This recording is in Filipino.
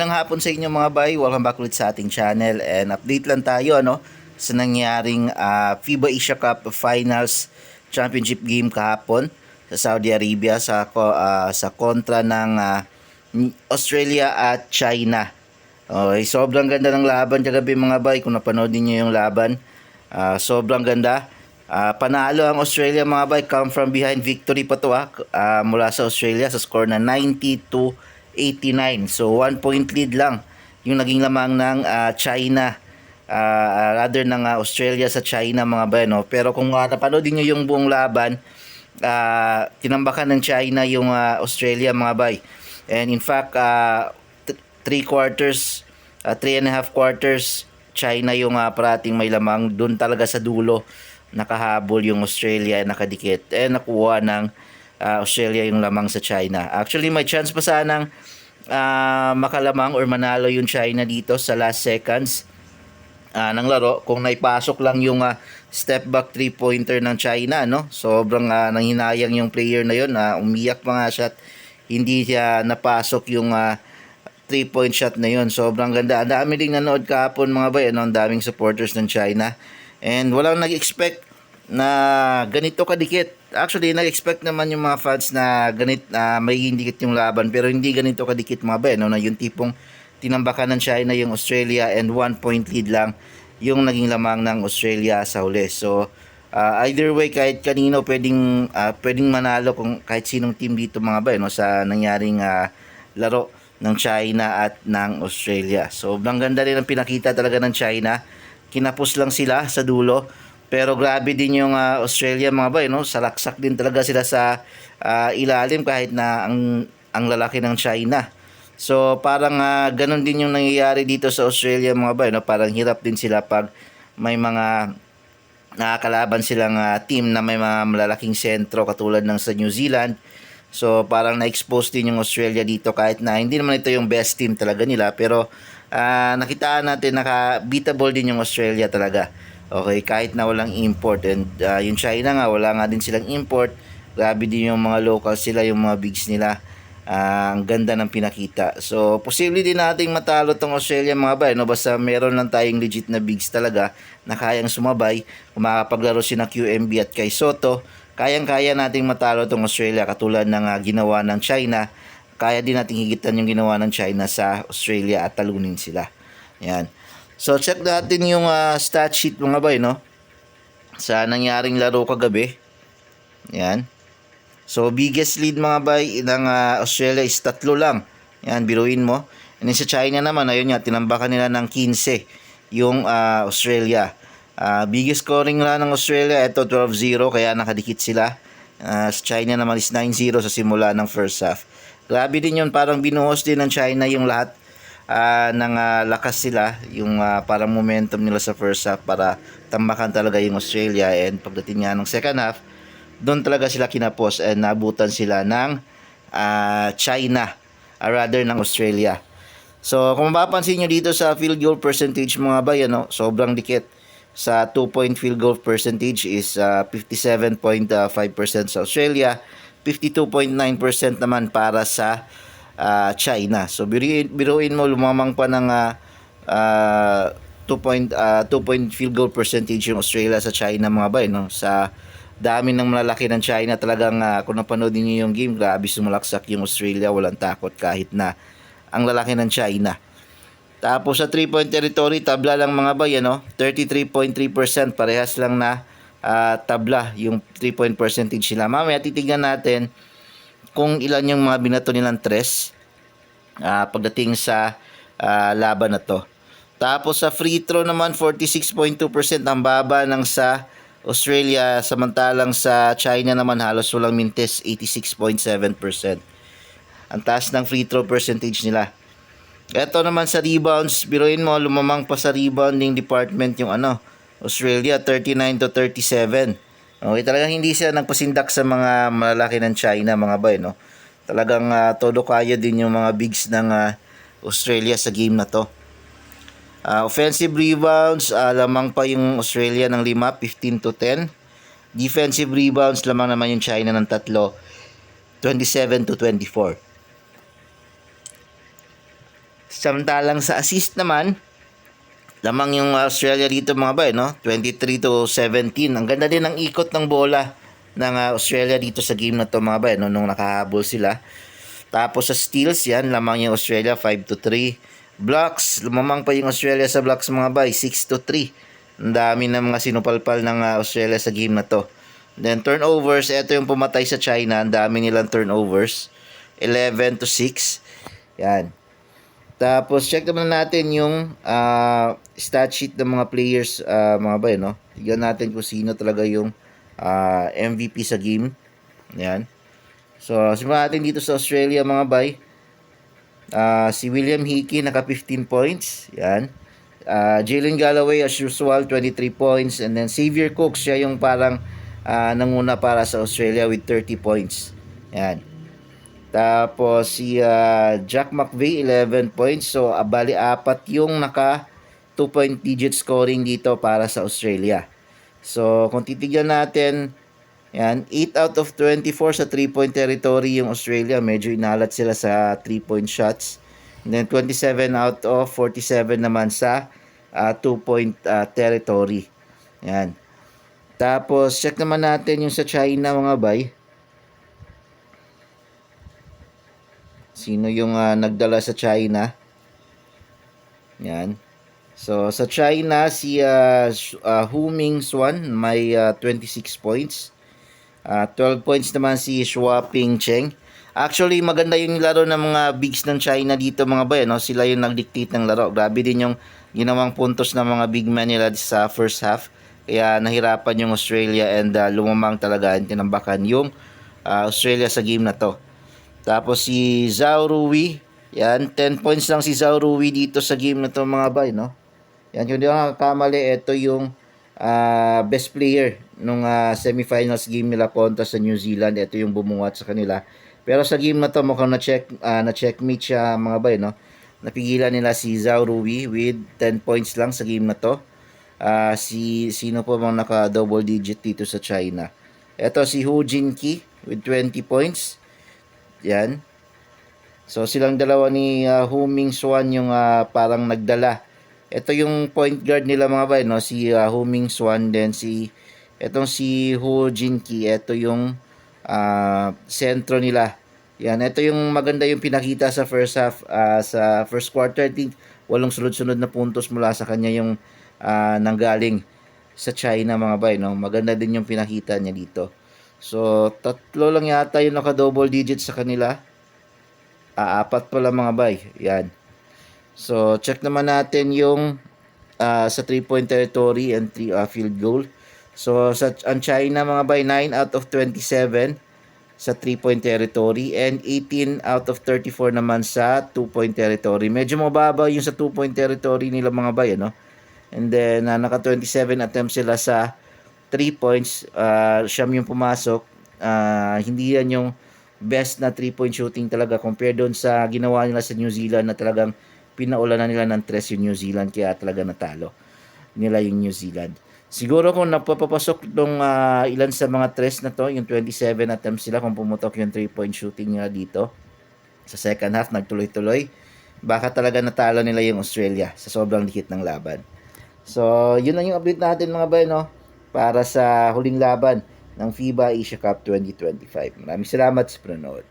Nang hapon sa inyo mga bay, welcome back ulit sa ating channel and update lang tayo ano sa nangyaring ah, FIBA Asia Cup Finals Championship game kahapon sa Saudi Arabia sa ah, sa kontra ng ah, Australia at China. Okay, sobrang ganda ng laban kagabi mga bay kung napanood niyo yung laban. Ah, sobrang ganda. Ah, panalo ang Australia mga bay, come from behind victory pa to ah, ah, mula sa Australia sa score na 90 to 89. So, one point lead lang yung naging lamang ng ah, China. ah, rather ng ah, Australia sa China mga bay. No? Pero kung uh, napanood niyo yung buong laban, ah, tinambakan ng China yung ah, Australia mga bay. And in fact, th- three quarters, ah, three and a half quarters, China yung ah, parating may lamang. Doon talaga sa dulo, nakahabol yung Australia, nakadikit. Eh, nakuha ng ah, Australia yung lamang sa China. Actually, may chance pa sanang ah, makalamang or manalo yung China dito sa last seconds ah, ng laro. Kung naipasok lang yung ah, step back three pointer ng China no? Sobrang ah, nanghinayang yung player na yun na umiyak siya at hindi siya napasok yung ah, three point shot na yun. Sobrang ganda. Ang dami ding nanood kahapon mga bay ano? Ang daming supporters ng China. And walang nag-expect na ganito kadikit actually nag-expect naman yung mga fans na ganit na may dikit yung laban pero hindi ganito kadikit mga bay no na yung tipong tinambakan ng China yung Australia and one point lead lang yung naging lamang ng Australia sa huli. So, uh, either way, kahit kanino pwedeng, uh, pwedeng manalo kung kahit sinong team dito mga bay, no, sa nangyaring uh, laro ng China at ng Australia. So, sobrang ganda rin ang pinakita talaga ng China. Kinapos lang sila sa dulo. Pero grabe din yung uh, Australia mga bay, no? Salaksak din talaga sila sa uh, ilalim kahit na ang ang lalaki ng China. So parang ah, ganun din yung nangyayari dito sa Australia mga bay, no? Parang hirap din sila pag may mga nakakalaban silang ah, team na may mga malalaking sentro katulad ng sa New Zealand. So parang na-expose din yung Australia dito kahit na hindi naman ito yung best team talaga nila pero ah, nakitaan natin naka-beatable din yung Australia talaga. Okay, kahit na walang import and ah, yung China nga wala nga din silang import. Grabe din yung mga local sila, yung mga bigs nila. Ah, ang ganda ng pinakita. So, posible din nating matalo tong Australia mga bay, no? Basta meron lang tayong legit na bigs talaga na kayang sumabay. Kung makapaglaro si na QMB at kay Soto, kayang-kaya nating matalo tong Australia katulad ng ah, ginawa ng China. Kaya din nating higitan yung ginawa ng China sa Australia at talunin sila. Yan. So, check natin yung ah, stat sheet mga bay, no? Sa nangyaring laro kagabi. Yan. So, biggest lead mga bay ng ah, Australia is tatlo lang. Yan, biruin mo. And then sa China naman, ayun nga, tinambakan nila ng 15 yung ah, Australia. Ah, biggest scoring lang ng Australia, ito 12-0, kaya nakadikit sila. Ah, sa China naman is 9-0 sa simula ng first half. Grabe din yun, parang binuhos din ng China yung lahat ah, ng ah, lakas sila, yung ah, parang momentum nila sa first half para tambakan talaga yung Australia. And pagdating nga ng second half, doon talaga sila kinapos and nabutan sila ng ah, China ah, rather ng Australia. So kung mapapansin nyo dito sa field goal percentage mga bay, ano, sobrang dikit. Sa 2-point field goal percentage is ah, 57.5% sa Australia, 52.9% naman para sa ah, China. So biruin, biruin mo lumamang pa ng ah, ah, 2 point ah, 2 point field goal percentage yung Australia sa China mga bay no? Sa dami ng malalaki ng China talagang ah, kung napanood niyo yung game grabe sumalaksak yung Australia walang takot kahit na ang lalaki ng China. Tapos sa 3 point territory tabla lang mga bay ano? 33.3% parehas lang na ah, tabla yung 3 point percentage nila. Mamaya titignan natin kung ilan yung mga binato nilang tres ah, pagdating sa ah, laban na to. Tapos sa free throw naman 46.2% ang baba ng sa Australia samantalang sa China naman halos walang mintes 86.7%. Ang taas ng free throw percentage nila. Ito naman sa rebounds, biruin mo lumamang pa sa rebounding department yung ano, Australia 39 to 37. Okay, talagang hindi siya nagpasindak sa mga malalaki ng China mga bay, no. Talagang ah, todo kaya din yung mga bigs ng ah, Australia sa game na to. Ah, offensive rebounds, ah, lamang pa yung Australia ng 5, 15 to 10. Defensive rebounds, lamang naman yung China ng tatlo, 27 to 24. Samantalang sa assist naman, lamang yung Australia dito mga bay, no? 23 to 17. Ang ganda din ng ikot ng bola ng ah, Australia dito sa game na to mga bay, no? Nung nakahabol sila. Tapos sa steals yan, lamang yung Australia 5 to 3. Blocks, lumamang pa yung Australia sa blocks mga bay, 6 to 3. Ang dami ng mga sinupalpal ng ah, Australia sa game na to. Then turnovers, ito yung pumatay sa China, ang dami nilang turnovers. 11 to 6. Yan. Tapos check naman natin yung ah, stat sheet ng mga players ah, mga bay, no? Tignan natin kung sino talaga yung ah, MVP sa game. Yan. So, simulan natin dito sa Australia mga bay. Ah, si William Hickey naka 15 points. Yan. Ah, Jalen Galloway as usual 23 points and then Xavier Cook siya yung parang ah, nanguna para sa Australia with 30 points. Yan. Tapos si ah, Jack McVeigh 11 points. So ah, bali apat yung naka 2 point digit scoring dito para sa Australia. So kung titignan natin yan, 8 out of 24 sa 3-point territory yung Australia. Medyo inalat sila sa 3-point shots. And then 27 out of 47 naman sa 2-point territory. Yan. Tapos, check naman natin yung sa China mga bay. Sino yung ah, nagdala sa China? Yan. So, sa China, si uh, Hu Ming Swan may ah, 26 points. Ah, 12 points naman si Shua Ping Cheng. Actually, maganda yung laro ng mga bigs ng China dito mga bay. No? Sila yung nagdictate ng laro. Grabe din yung ginawang puntos ng mga big men nila sa first half. Kaya nahirapan yung Australia and ah, lumamang talaga. Tinambakan yung ah, Australia sa game na to. Tapos si Zhao yan, 10 points lang si Zhao dito sa game na to mga bay, no? Yan, kung di ako nakakamali, ito yung ah, best player nung ah, semifinals game nila kontra sa New Zealand. Ito yung bumuwat sa kanila. Pero sa game na to, mukhang na-check, ah, na-checkmate siya mga bay, no? Napigilan nila si Zhao with 10 points lang sa game na to. Ah, si sino po bang naka double digit dito sa China? Ito si Hu Jinki with 20 points. Yan. So silang dalawa ni uh, Hu Ming Swan yung ah, parang nagdala. Ito yung point guard nila mga bay, no? Si uh, Hu Ming Swan then si etong si Hu Jinki, ito yung ah, sentro nila. Yan, ito yung maganda yung pinakita sa first half ah, sa first quarter. I think walong sunod-sunod na puntos mula sa kanya yung ah, nanggaling sa China mga bay, no? Maganda din yung pinakita niya dito. So, tatlo lang yata yung naka-double digits sa kanila. Ah, apat pala mga bay. Yan. So, check naman natin yung ah, sa 3-point territory and 3 ah, field goal. So, sa ang China mga bay, 9 out of 27 sa 3-point territory and 18 out of 34 naman sa 2-point territory. Medyo mababa yung sa 2-point territory nila mga bay, ano? And then, ah, naka 27 attempts sila sa 3 points. Uh, siyam yung pumasok. Ah, hindi yan yung best na 3-point shooting talaga compared doon sa ginawa nila sa New Zealand na talagang pinaulanan nila ng tres yung New Zealand kaya talaga natalo nila yung New Zealand. Siguro kung napapapasok nung ah, ilan sa mga tres na to, yung 27 attempts sila kung pumutok yung 3-point shooting nila dito sa second half, nagtuloy-tuloy, baka talaga natalo nila yung Australia sa sobrang likit ng laban. So, yun lang yung update natin mga bay, no? Para sa huling laban ng FIBA Asia Cup 2025. Maraming salamat sa panonood.